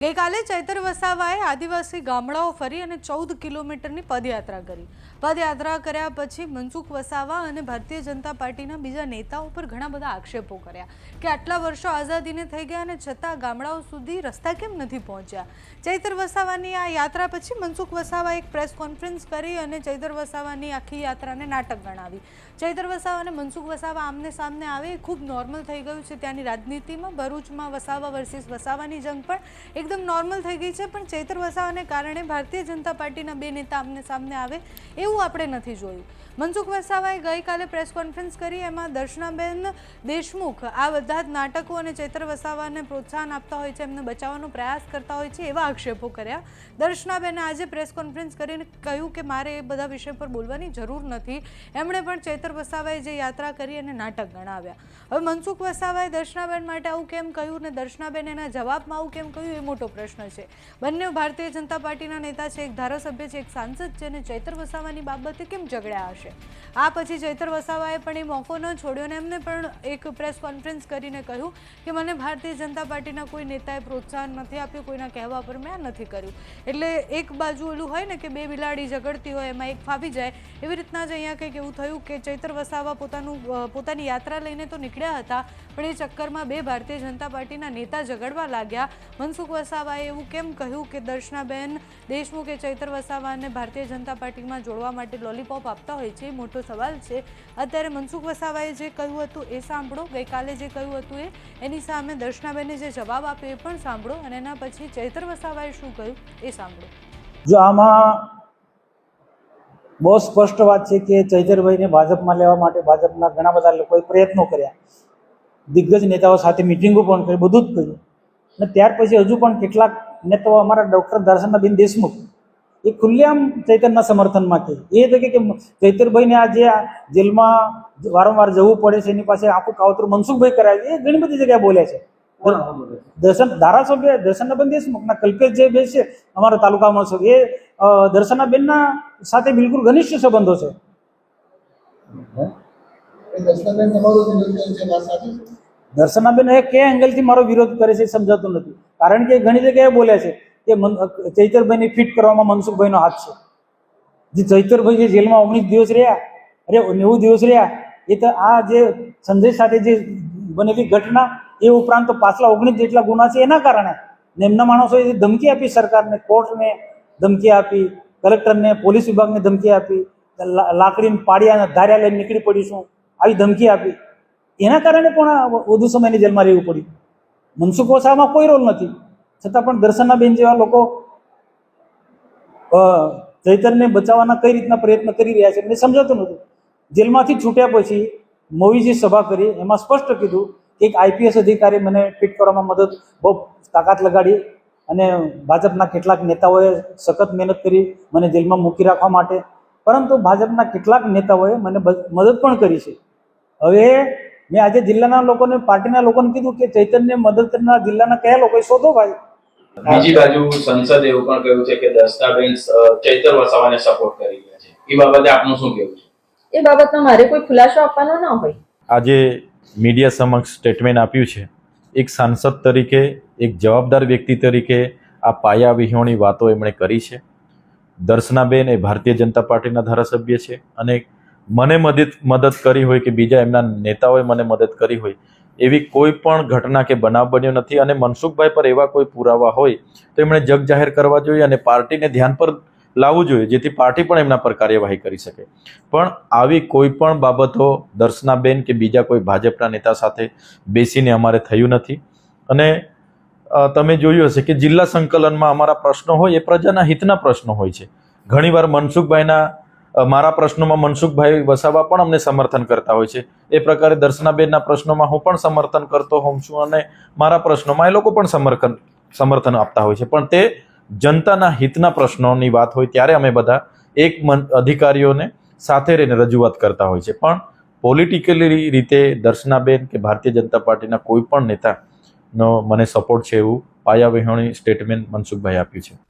ગઈકાલે ચૈતર વસાવાએ આદિવાસી ગામડાઓ ફરી અને ચૌદ કિલોમીટરની પદયાત્રા કરી. પદયાત્રા કર્યા પછી મનસુખ વસાવા અને ભારતીય જનતા પાર્ટીના બીજા નેતાઓ પર ઘણા બધા આક્ષેપો કર્યા કે આટલા વર્ષો આઝાદીને થઈ ગયા અને છતાં ગામડાઓ સુધી રસ્તા કેમ નથી પહોંચ્યા? ચૈતર વસાવાની આ યાત્રા પછી મનસુખ વસાવા એક પ્રેસ કોન્ફરન્સ કરી અને ચૈતર વસાવાની આખી યાત્રાને નાટક ગણાવી. ચૈતર વસાવા અને મનસુખ વસાવા આમને સામને આવે ખૂબ નોર્મલ થઈ ગયું છે. ત્યાંની રાજનીતિમાં ભરૂચમાં વસાવા વર્સિસ વસાવાની જંગ પણ એકદમ નોર્મલ થઈ ગઈ છે, પણ ચૈતર વસાવાને કારણે ભારતીય જનતા પાર્ટીના બે નેતા આમને સામને આવે એવું આપણે નથી જોયું. મનસુખ વસાવાએ ગઈકાલે પ્રેસ કોન્ફરન્સ કરી. એમાં દર્શનાબેન દેશમુખ આ બધા જ નાટકો અને ચૈતર વસાવાને પ્રોત્સાહન આપતા હોય છે, એમને બચાવવાનો પ્રયાસ કરતા હોય છે એવા આક્ષેપો કર્યા. દર્શનાબેને આજે પ્રેસ કોન્ફરન્સ કરીને કહ્યું કે મારે એ બધા વિષય પર બોલવાની જરૂર નથી. એમણે પણ ચૈતર વસાવાએ જે યાત્રા કરી અને નાટક ગણાવ્યા. હવે મનસુખ વસાવાએ દર્શનાબેન માટે આવું કેમ કહ્યું ને દર્શનાબેન એના જવાબમાં આવું કેમ કહ્યું એ મોટો પ્રશ્ન છે. બંને ભારતીય જનતા પાર્ટીના નેતા છે, એક ધારાસભ્ય છે, એક સાંસદ છે અને ચૈતર વસાવાની બાબતે કેમ ઝઘડ્યા હશે? આ પછી ચૈતર વસાવાએ પણ એ મોકો ન છોડ્યો અને એમને પણ એક પ્રેસ કોન્ફરન્સ કરીને કહ્યું કે મને ભારતીય જનતા પાર્ટીના કોઈ નેતાએ પ્રોત્સાહન નથી આપ્યું, કોઈના કહેવા પર મેં નથી કર્યું. એટલે એક બાજુ ઓલું હોય ને કે બે બિલાડી ઝઘડતી હોય, એમાં એક ફાવી જાય, એવી રીતના જ અહીંયા કંઈક એવું થયું કે ચૈતર વસાવા પોતાનું પોતાની યાત્રા લઈને તો નીકળ્યા હતા, પણ એ ચક્કરમાં બે ભારતીય જનતા પાર્ટીના નેતા ઝઘડવા લાગ્યા. મનસુખ વસાવાએ એવું કેમ કહ્યું કે દર્શનાબેન દેશમુખે ચૈતર વસાવાને ભારતીય જનતા પાર્ટીમાં જોડવા માટે લોલીપોપ આપતા હોય છે, મોટો સવાલ છે. અત્યારે મનસુખ વસાવાએ જે કહ્યું હતું એ સાંભળો. ગઈકાલે જે કહ્યું હતું એ, એની સામે દર્શનાબેને જે જવાબ આપ્યો એ પણ સાંભળો અને એના પછી ચૈતર વસાવાએ શું કહ્યું એ સાંભળો. જો આમાં બહુ સ્પષ્ટ વાત છે કે ચૈતરભાઈને ભાજપમાં લેવા માટે ભાજપના ઘણા બધા લોકોએ પ્રયત્નો કર્યા. દિગ્ગજ નેતાઓ સાથે મિટિંગો પણ કરી, બધું જ કર્યું. અને ત્યાર પછી હજુ પણ કેટલાક નેતાઓ અમારા ડૉક્ટર દર્શનાબેન દેશમુખ એ ખુલ્લેઆમ ચૈતરના સમર્થનમાં કહે એ તો કે કે ચૈતરભાઈને આ જે જેલમાં વારંવાર જવું પડે છે એની પાસે આખું કાવતરું મનસુખભાઈ કરાવે એ ઘણી બધી જગ્યાએ બોલ્યા છે. દર્શન ધારાસભ્ય દર્શનાબેન દેશમુખના કલ્પેશ જે બે છે અમારા તાલુકામાં છે એ દર્શનાબેનના સાથે બિલકુલ ઘનિષ્ઠ સંબંધો છે. દર્શનાબેન એ કયા એંગલથી મારો વિરોધ કરે છે સમજાતું નથી. કારણ કે ઘણી જગ્યાએ બોલ્યા છે. કે ચૈતરભાઈને ફિટ કરવામાં મનસુખભાઈનો હાથ છે. જે ચૈતરભાઈ જે જેલમાં ઓગણીસ દિવસ રહ્યા, અરે, નેવું દિવસ રહ્યા, એ તો આ જે સંજય સાથે જે બનેલી ઘટના, એ ઉપરાંત પાછલા ઓગણીસ જેટલા ગુના છે એના કારણે, ને એમના માણસોએ ધમકી આપી સરકારને, કોર્ટને ધમકી આપી, કલેક્ટરને, પોલીસ વિભાગને ધમકી આપી લાકડીને પાડ્યા ધાર્યા લઈને નીકળી પડીશું આવી ધમકી આપી. એના કારણે પણ વધુ સમયની જેલમાં રહેવું પડ્યું. મનસુખ વસાવામાં કોઈ રોલ નથી. છતાં પણ દર્શનાબેન જેવા લોકો ચૈતનને બચાવવાના કઈ રીતના પ્રયત્ન કરી રહ્યા છે મને સમજાતું નથી જેલમાંથી છૂટ્યા પછી મોવીજી સભા કરી, એમાં સ્પષ્ટ કીધું કે એક આઈપીએસ અધિકારી મને ટ્વીટ કરવામાં મદદ, બહુ તાકાત લગાડી અને ભાજપના કેટલાક નેતાઓએ સખત મહેનત કરી મને જેલમાં મૂકી રાખવા માટે. પરંતુ ભાજપના કેટલાક નેતાઓએ મને મદદ પણ કરી છે. હવે મેં આજે જિલ્લાના લોકોને, પાર્ટીના લોકોને કીધું કે ચૈતન્ય મદદ કરનાર જિલ્લાના કયા લોકોએ શોધો ભાઈ? બીજી બાજુ સંસદે એવું પણ કહ્યું છે કે દસ્તાબેન ચૈતર વસાવાને સપોર્ટ કરી રહ્યા છે. એ બાબતે આપનું શું કહેવું છે? એ બાબતમાં મારે કોઈ ખુલાસો આપવાનો ન હોય. આજે મીડિયા સમક્ષ સ્ટેટમેન્ટ આપ્યું છે. એક સાંસદ તરીકે એક જવાબદાર વ્યક્તિ તરીકે આ પાયા વિહોણી વાતો એમણે કરી છે. દર્શનાબેન એ ભારતીય જનતા પાર્ટીના ધારાસભ્ય છે અને મને મદદ મદદ કરી હોય કે બીજા એમના નેતાઓએ મને મદદ કરી હોય એવી કોઈ પણ ઘટના કે બનાવ બન્યો નથી અને મનસુખભાઈ પર એવા કોઈ પુરાવા હોય તો એમણે જગ જાહેર કરવા જોઈએ અને પાર્ટીને ધ્યાન પર લાવવું જોઈએ, જેથી પાર્ટી પણ એમના પર કાર્યવાહી કરી શકે. પણ આવી કોઈ પણ બાબતો દર્શનાબેન કે બીજા કોઈ ભાજપના નેતા સાથે બેસીને અમારે થયું નથી. અને તમે જોયું હશે કે જિલ્લા સંકલનમાં અમારા પ્રશ્નો હોય એ પ્રજાના હિતના પ્રશ્નો હોય છે. ઘણીવાર મનસુખભાઈના મારા પ્રશ્નોમાં મનસુખભાઈ વસાવા પણ અમને સમર્થન કરતા હોય છે. એ પ્રકારે દર્શનાબેનના પ્રશ્નોમાં હું પણ સમર્થન કરતો હોઉં છું અને મારા પ્રશ્નોમાં એ લોકો પણ સમર્થન સમર્થન આપતા હોય છે. પણ તે જનતાના હિતના પ્રશ્નોની વાત હોય ત્યારે અમે બધા એક મન, અધિકારીઓને સાથે રહીને રજૂઆત કરતા હોય છે. પણ પોલિટિકલી રીતે દર્શનાબેન કે ભારતીય જનતા પાર્ટીના કોઈ પણ નેતાનો મને સપોર્ટ છે એવું પાયાવિહોણી સ્ટેટમેન્ટ મનસુખભાઈ આપ્યું છે.